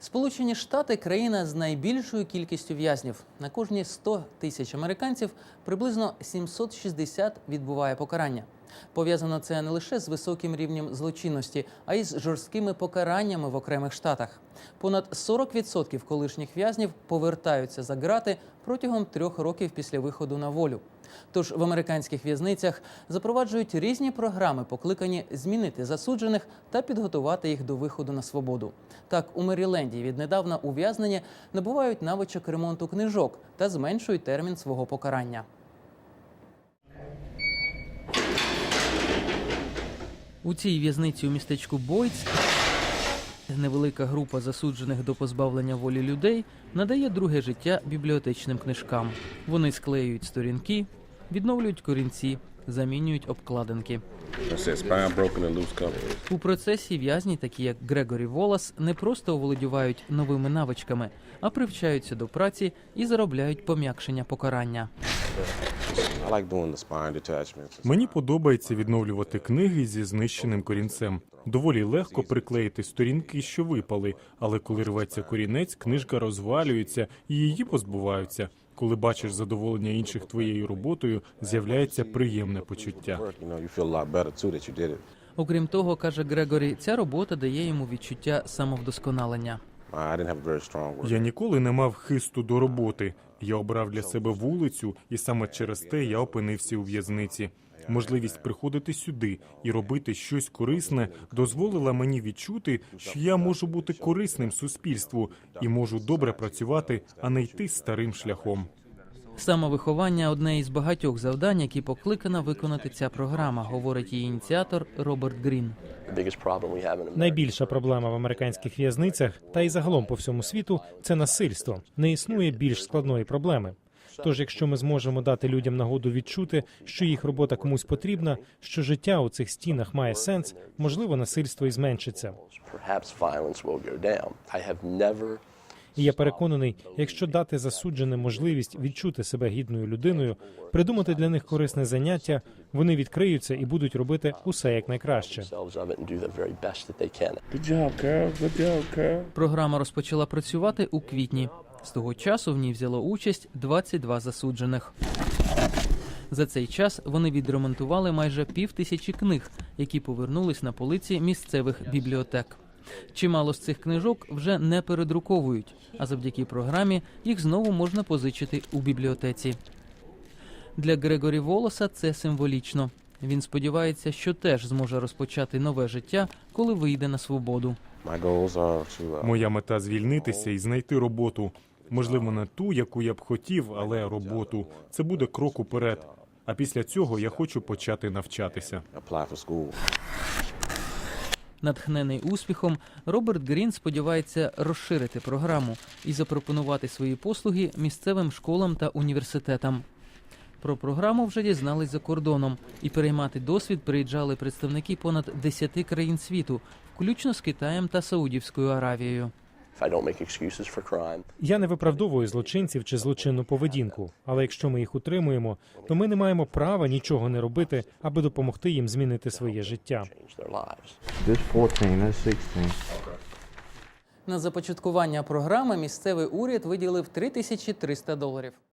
Сполучені Штати країна з найбільшою кількістю в'язнів. На кожні 100 тисяч американців приблизно 760 відбуває покарання. Пов'язано це не лише з високим рівнем злочинності, а й з жорсткими покараннями в окремих штатах. Понад 40% колишніх в'язнів повертаються за ґрати протягом трьох років після виходу на волю. Тож в американських в'язницях запроваджують різні програми, покликані змінити засуджених та підготувати їх до виходу на свободу. Так, у Меріленді віднедавна ув'язнені набувають навичок ремонту книжок та зменшують термін свого покарання. У цій в'язниці у містечку Бойц невелика група засуджених до позбавлення волі людей надає друге життя бібліотечним книжкам. Вони склеюють сторінки, відновлюють корінці, замінюють обкладинки. У процесі в'язні, такі як Грегорі Волас, не просто оволодівають новими навичками, а привчаються до праці і заробляють пом'якшення покарання. Мені подобається відновлювати книги зі знищеним корінцем. Доволі легко приклеїти сторінки, що випали, але коли рветься корінець, книжка розвалюється і її позбуваються. Коли бачиш задоволення інших твоєю роботою, з'являється приємне почуття. Окрім того, каже Грегорі, ця робота дає йому відчуття самовдосконалення. Я ніколи не мав хисту до роботи. Я обрав для себе вулицю, і саме через те я опинився у в'язниці. Можливість приходити сюди і робити щось корисне дозволила мені відчути, що я можу бути корисним суспільству і можу добре працювати, а не йти старим шляхом. Самовиховання одне із багатьох завдань, які покликана виконати ця програма, говорить її ініціатор Роберт Грін. Найбільша проблема в американських в'язницях та й загалом по всьому світу це насильство. Не існує більш складної проблеми. Тож, якщо ми зможемо дати людям нагоду відчути, що їх робота комусь потрібна, що життя у цих стінах має сенс, можливо, насильство і зменшиться. І я переконаний, якщо дати засудженим можливість відчути себе гідною людиною, придумати для них корисне заняття, вони відкриються і будуть робити усе як найкраще. Програма розпочала працювати у квітні. З того часу в ній взяло участь 22 засуджених. За цей час вони відремонтували майже пів тисячі книг, які повернулись на полиці місцевих бібліотек. Чимало з цих книжок вже не передруковують, а завдяки програмі їх знову можна позичити у бібліотеці. Для Грегорі Волоса це символічно. Він сподівається, що теж зможе розпочати нове життя, коли вийде на свободу. Uh, Моя мета звільнитися і знайти роботу. Можливо, не ту, яку я б хотів, але роботу. Це буде крок уперед. А після цього я хочу почати навчатися. Натхнений успіхом, Роберт Грін сподівається розширити програму і запропонувати свої послуги місцевим школам та університетам. Про програму вже дізнались за кордоном, і переймати досвід приїжджали представники понад 10 країн світу, включно з Китаєм та Саудівською Аравією. If I don't make excuses for crime, Я не виправдовую злочинців чи злочинну поведінку, але якщо ми їх утримуємо, то ми не маємо права нічого не робити, аби допомогти їм змінити своє життя. change their lives. This 14, that's 16. На започаткування програми місцевий уряд виділив 3300 доларів.